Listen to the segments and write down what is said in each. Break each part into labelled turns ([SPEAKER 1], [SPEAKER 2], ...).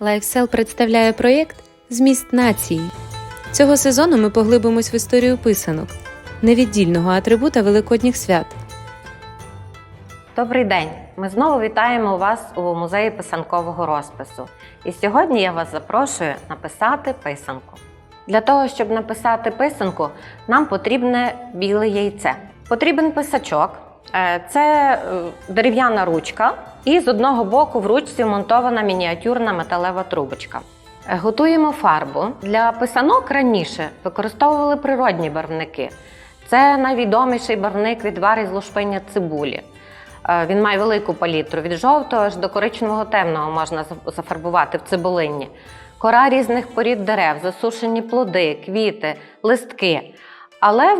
[SPEAKER 1] LifeSell представляє проєкт Зміст нації. Цього сезону ми поглибимось в історію писанок, невіддільного атрибута великодніх свят.
[SPEAKER 2] Добрий день! Ми знову вітаємо вас у музеї писанкового розпису. І сьогодні я вас запрошую написати писанку. Для того, щоб написати писанку, нам потрібне біле яйце. Потрібен писачок. Е, Це е, дерев'яна ручка, і з одного боку в ручці вмонтована мініатюрна металева трубочка. Е, Готуємо фарбу. Для писанок раніше використовували природні барвники. Це найвідоміший барвник відвар із лушпиння цибулі. Він має велику палітру від жовтого аж до коричневого темного можна зафарбувати в цибулині. Кора різних порід дерев, засушені плоди, квіти, листки. Але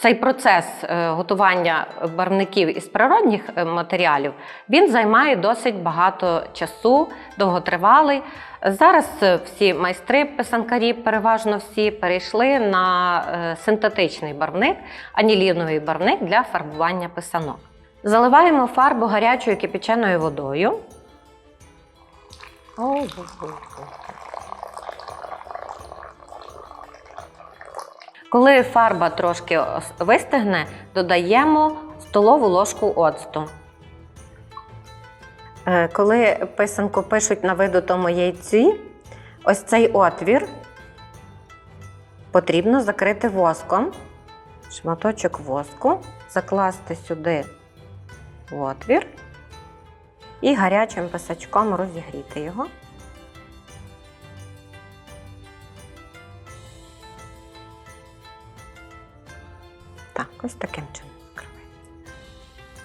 [SPEAKER 2] цей процес е, готування барвників із природних е, матеріалів він займає досить багато часу, довготривалий. Зараз е, всі майстри писанкарі, переважно всі, перейшли на синтетичний барвник, аніліновий барвник для фарбування писанок. Заливаємо фарбу гарячою кипяченою водою. Коли фарба трошки вистигне, додаємо столову ложку оцту. Е, Коли писанку пишуть на видутому яйці, ось цей отвір потрібно закрити воском. Шматочок воску, закласти сюди в отвір і гарячим писачком розігріти його. Так, ось таким чином закривається.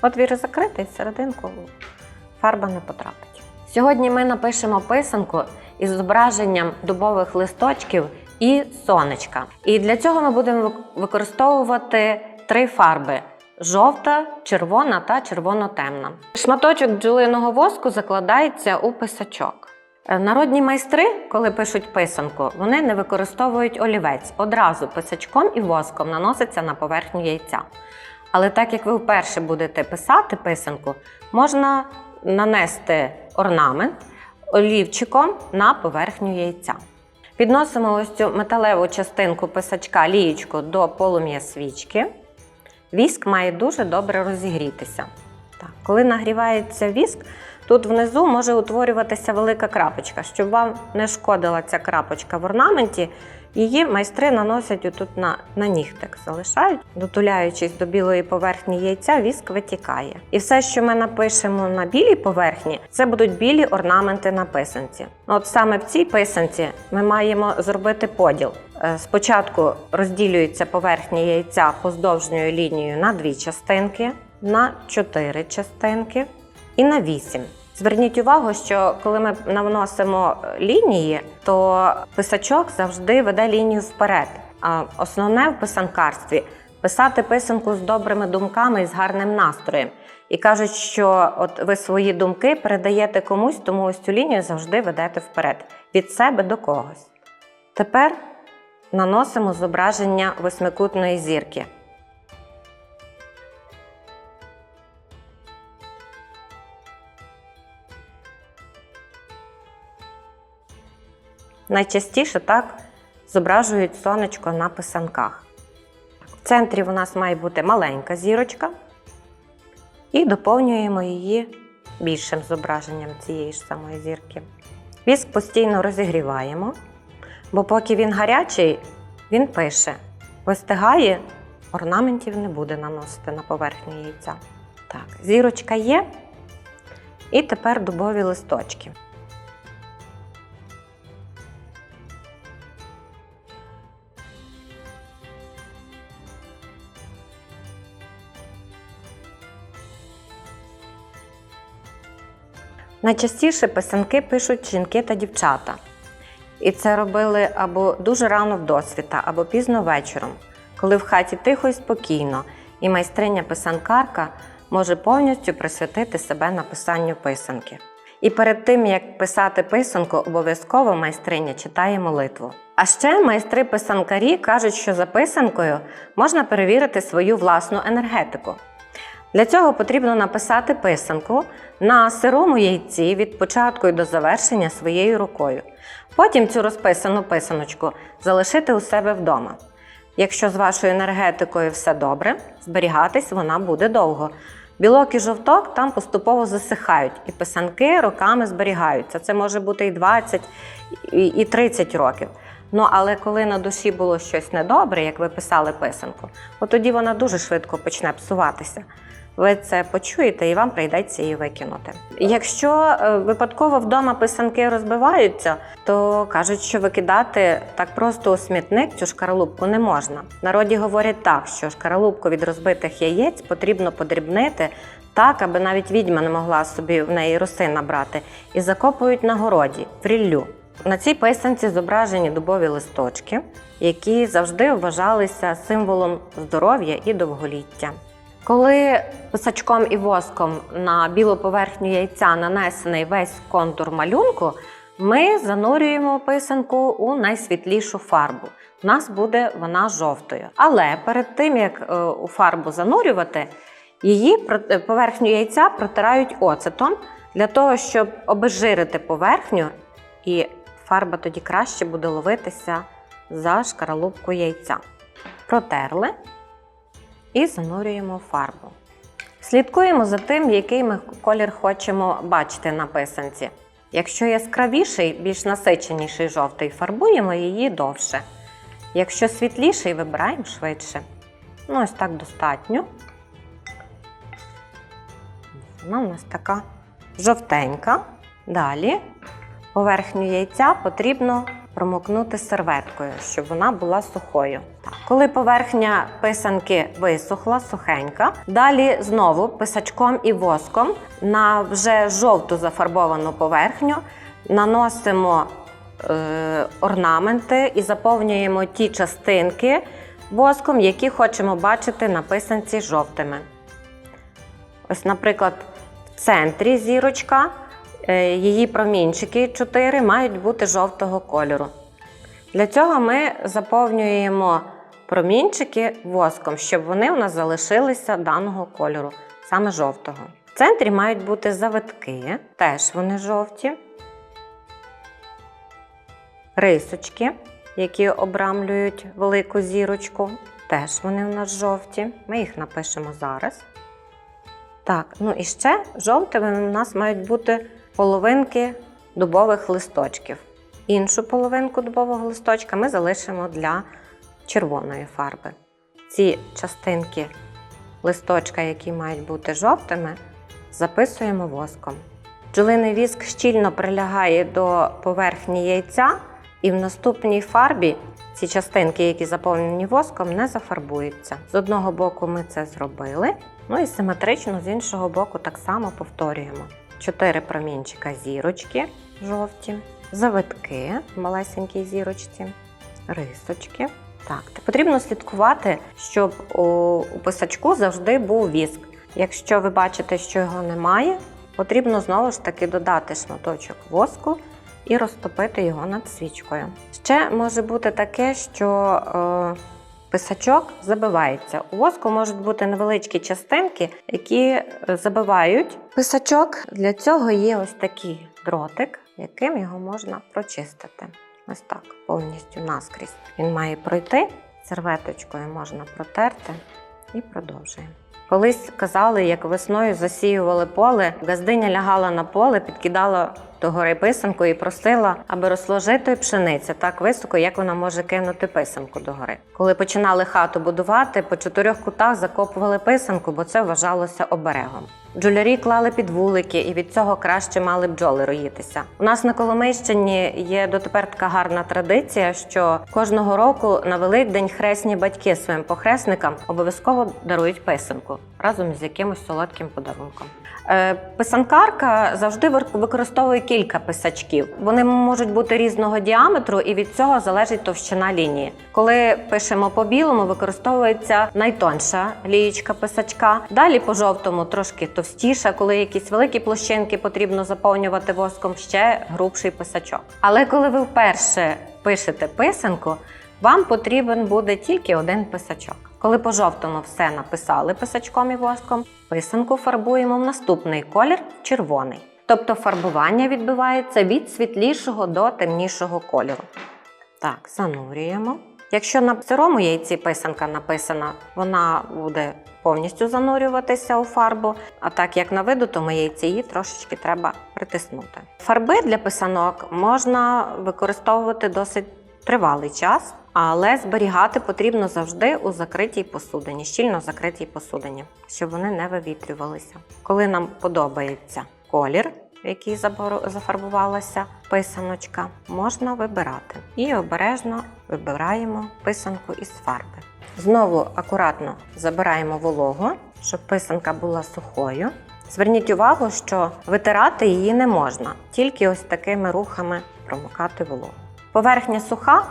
[SPEAKER 2] Отвір закритий, всерединку фарба не потрапить. Сьогодні ми напишемо писанку із зображенням дубових листочків і сонечка. І для цього ми будемо використовувати три фарби: жовта, червона та червоно-темна. Шматочок бджолиного воску закладається у писачок. Е, Народні майстри, коли пишуть писанку, вони не використовують олівець. Одразу писачком і воском наноситься на поверхню яйця. Але так як ви вперше будете писати писанку, можна нанести орнамент олівчиком на поверхню яйця. Підносимо ось цю металеву частинку писачка лієчку до полум'я свічки. Віск має дуже добре розігрітися. Так, коли нагрівається віск, тут внизу може утворюватися велика крапочка. Щоб вам не шкодила ця крапочка в орнаменті, її майстри наносять отут на, на нігтик, залишають, дотуляючись до білої поверхні яйця, віск витікає. І все, що ми напишемо на білій поверхні, це будуть білі орнаменти на писанці. От саме в цій писанці ми маємо зробити поділ. Е, Спочатку розділюється поверхня яйця поздовжньою лінією на дві частинки, на чотири частинки і на вісім. Зверніть увагу, що коли ми наносимо лінії, то писачок завжди веде лінію вперед. А основне в писанкарстві писати писанку з добрими думками і з гарним настроєм. І кажуть, що от ви свої думки передаєте комусь, тому ось цю лінію завжди ведете вперед від себе до когось. Тепер наносимо зображення восьмикутної зірки. Найчастіше так зображують сонечко на писанках. В центрі у нас має бути маленька зірочка, і доповнюємо її більшим зображенням цієї ж самої зірки. Віск постійно розігріваємо, бо поки він гарячий, він пише. Вистигає, орнаментів не буде наносити на поверхню яйця. Так, зірочка є. І тепер дубові листочки. Найчастіше писанки пишуть жінки та дівчата. І це робили або дуже рано в досвіта, або пізно вечором, коли в хаті тихо і спокійно, і майстриня писанкарка може повністю присвятити себе написанню писанки. І перед тим, як писати писанку, обов'язково майстриня читає молитву. А ще майстри писанкарі кажуть, що за писанкою можна перевірити свою власну енергетику. Для цього потрібно написати писанку на сирому яйці від початку і до завершення своєю рукою. Потім цю розписану писаночку залишити у себе вдома. Якщо з вашою енергетикою все добре, зберігатись вона буде довго. Білок і жовток там поступово засихають, і писанки роками зберігаються. Це може бути і 20, і і 30 років. Ну, але коли на душі було щось недобре, як ви писали писанку, от тоді вона дуже швидко почне псуватися. Ви це почуєте і вам прийдеться її викинути. Якщо е, випадково вдома писанки розбиваються, то кажуть, що викидати так просто у смітник цю шкаралупку не можна. Народі говорять так, що шкаралупку від розбитих яєць потрібно подрібнити так, аби навіть відьма не могла собі в неї роси набрати, і закопують на городі в ріллю. На цій писанці зображені дубові листочки, які завжди вважалися символом здоров'я і довголіття. Коли писачком і воском на білу поверхню яйця нанесений весь контур малюнку, ми занурюємо писанку у найсвітлішу фарбу. У нас буде вона жовтою. Але перед тим як е, у фарбу занурювати, її е, поверхню яйця протирають оцетом для того, щоб обезжирити поверхню, і фарба тоді краще буде ловитися за шкаралупку яйця. Протерли і занурюємо фарбу. Слідкуємо за тим, який ми колір хочемо бачити на писанці. Якщо яскравіший, більш насиченіший жовтий, фарбуємо її довше. Якщо світліший, вибираємо швидше. Ну, ось так достатньо. Вона у нас така жовтенька. Далі поверхню яйця потрібно промокнути серветкою, щоб вона була сухою. Коли поверхня писанки висохла, сухенька, далі знову писачком і воском на вже жовту зафарбовану поверхню наносимо е, орнаменти і заповнюємо ті частинки воском, які хочемо бачити на писанці жовтими. Ось, наприклад, в центрі зірочка, її промінчики 4 мають бути жовтого кольору. Для цього ми заповнюємо промінчики воском, щоб вони у нас залишилися даного кольору, саме жовтого. В центрі мають бути завитки, теж вони жовті. Рисочки, які обрамлюють велику зірочку, теж вони у нас жовті. Ми їх напишемо зараз. Так, ну і ще жовтими у нас мають бути половинки дубових листочків. Іншу половинку дубового листочка ми залишимо для червоної фарби. Ці частинки листочка, які мають бути жовтими, записуємо воском. Бджолиний віск щільно прилягає до поверхні яйця, і в наступній фарбі ці частинки, які заповнені воском, не зафарбуються. З одного боку ми це зробили, ну і симетрично з іншого боку так само повторюємо. Чотири промінчика зірочки жовті, завитки в малесенькій зірочці, рисочки. Так, та потрібно слідкувати, щоб у писачку завжди був віск. Якщо ви бачите, що його немає, потрібно знову ж таки додати шматочок воску і розтопити його над свічкою. Ще може бути таке, що е, писачок забивається. У воску можуть бути невеличкі частинки, які е, забивають писачок. Для цього є ось такий дротик, яким його можна прочистити. Ось так, повністю наскрізь. Він має пройти, серветочкою можна протерти і продовжуємо. Колись казали, як весною засіювали поле, газдиня лягала на поле, підкидала до гори писанку і просила, аби росло жито і пшениця так високо, як вона може кинути писанку до гори. Коли починали хату будувати, по чотирьох кутах закопували писанку, бо це вважалося оберегом. Бджолярі клали під вулики, і від цього краще мали бджоли роїтися. У нас на Коломийщині є дотепер така гарна традиція, що кожного року на Великдень хресні батьки своїм похресникам обов'язково дарують писанку разом з якимось солодким подарунком. Е, Писанкарка завжди використовує кілька писачків. Вони можуть бути різного діаметру, і від цього залежить товщина лінії. Коли пишемо по білому, використовується найтонша лієчка писачка. Далі по жовтому трошки товстіша. Коли якісь великі площинки потрібно заповнювати воском, ще грубший писачок. Але коли ви вперше пишете писанку, вам потрібен буде тільки один писачок. Коли по жовтому все написали писачком і воском, писанку фарбуємо в наступний колір червоний. Тобто фарбування відбувається від світлішого до темнішого кольору. Так, занурюємо. Якщо на сирому яйці писанка написана, вона буде повністю занурюватися у фарбу. А так як на видутому яйці, її трошечки треба притиснути. Фарби для писанок можна використовувати досить тривалий час, але зберігати потрібно завжди у закритій посудині, щільно закритій посудині, щоб вони не вивітрювалися. Коли нам подобається колір, який зафарбувалася писаночка, можна вибирати. І обережно вибираємо писанку із фарби. Знову акуратно забираємо вологу, щоб писанка була сухою. Зверніть увагу, що витирати її не можна, тільки ось такими рухами промокати вологу. Поверхня суха,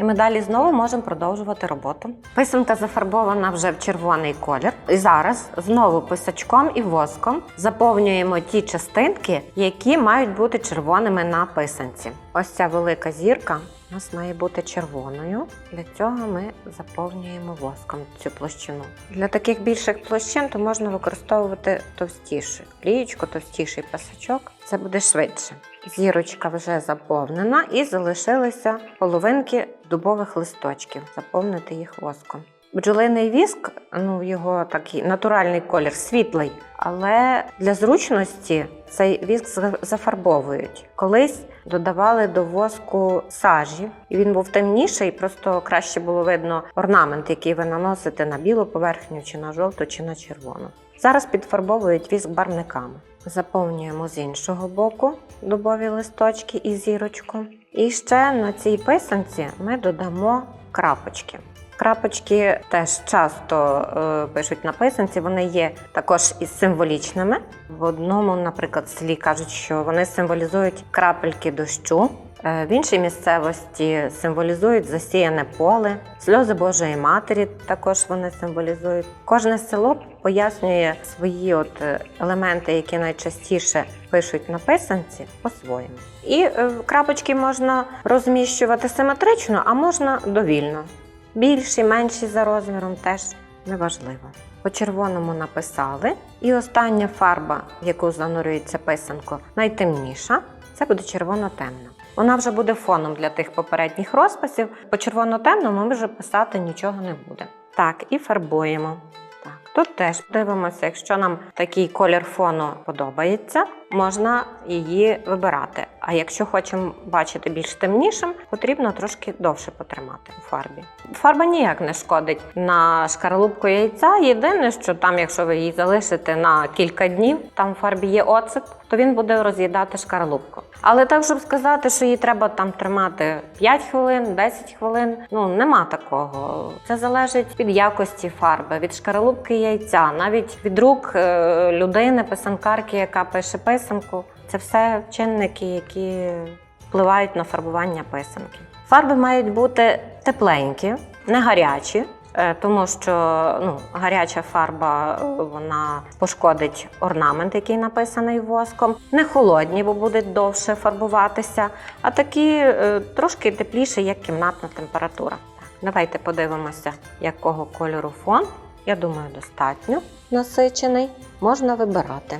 [SPEAKER 2] і ми далі знову можемо продовжувати роботу. Писанка зафарбована вже в червоний колір. І зараз знову писачком і воском заповнюємо ті частинки, які мають бути червоними на писанці. Ось ця велика зірка у нас має бути червоною. Для цього ми заповнюємо воском цю площину. Для таких більших площин то можна використовувати товстішу лієчку, товстіший писачок. Це буде швидше. Зірочка вже заповнена і залишилися половинки дубових листочків. Заповнити їх воском. Бджолиний віск, ну його такий натуральний колір, світлий, але для зручності цей віск зафарбовують. Колись додавали до воску сажі, і він був темніший, просто краще було видно орнамент, який ви наносите на білу поверхню, чи на жовту, чи на червону. Зараз підфарбовують віск барвниками. Заповнюємо з іншого боку дубові листочки і зірочку. І ще на цій писанці ми додамо крапочки. Крапочки теж часто е, пишуть на писанці, вони є також із символічними. В одному, наприклад, слі кажуть, що вони символізують крапельки дощу. Е, В іншій місцевості символізують засіяне поле, сльози Божої Матері також вони символізують. Кожне село пояснює свої от е, елементи, які найчастіше пишуть на писанці, по-своєму. І е, крапочки можна розміщувати симетрично, а можна довільно. Більші, менші за розміром теж неважливо. По червоному написали. І остання фарба, в яку занурюється писанко, найтемніша це буде червоно-темна. Вона вже буде фоном для тих попередніх розписів. По червоно-темному ми вже писати нічого не буде. Так, і фарбуємо. Так, тут теж дивимося, якщо нам такий колір фону подобається, можна її вибирати. А якщо хочемо бачити більш темнішим, потрібно трошки довше потримати у фарбі. Фарба ніяк не шкодить на шкаралупку яйця. Єдине, що там, якщо ви її залишите на кілька днів, там в фарбі є оцет, то він буде роз'їдати шкаралупку. Але так, щоб сказати, що її треба там тримати 5 хвилин, 10 хвилин, ну нема такого. Це залежить від якості фарби, від шкаралупки яйця, навіть від рук е, людини, писанкарки, яка пише писанку. Це все чинники, які впливають на фарбування писанки. Фарби мають бути тепленькі, не гарячі. е, Тому що ну, гаряча фарба е, вона пошкодить орнамент, який написаний воском. Не холодні, бо будуть довше фарбуватися, а такі е, трошки тепліші, як кімнатна температура. Давайте подивимося, якого кольору фон. Я думаю, достатньо насичений. Можна вибирати.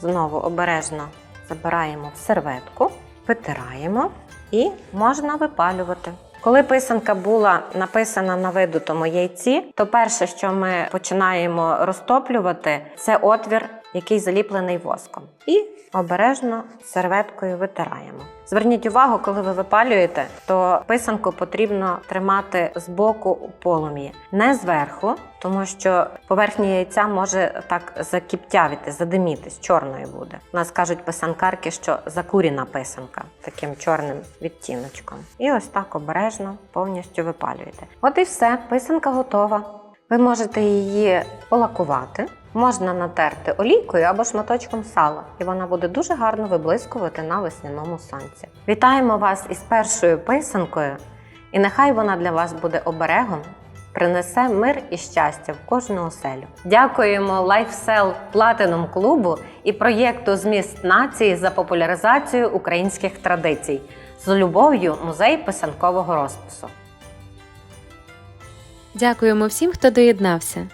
[SPEAKER 2] Знову обережно забираємо в серветку, витираємо і можна випалювати. Коли писанка була написана на видутому яйці, то перше, що ми починаємо розтоплювати, це отвір, який заліплений воском. І обережно серветкою витираємо. Зверніть увагу, коли ви випалюєте, то писанку потрібно тримати з боку у полум'ї, не зверху, тому що поверхня яйця може так закіптявити, задимітись, чорною буде. У нас кажуть писанкарки, що закуріна писанка таким чорним відтіночком. І ось так обережно повністю випалюєте. От і все, писанка готова. Ви можете її полакувати. Можна натерти олійкою або шматочком сала, і вона буде дуже гарно виблискувати на весняному сонці. Вітаємо вас із першою писанкою, і нехай вона для вас буде оберегом, принесе мир і щастя в кожну оселю. Дякуємо LifeSell Platinum клубу і проєкту Зміст нації за популяризацію українських традицій. З любов'ю музей писанкового розпису.
[SPEAKER 1] Дякуємо всім, хто доєднався.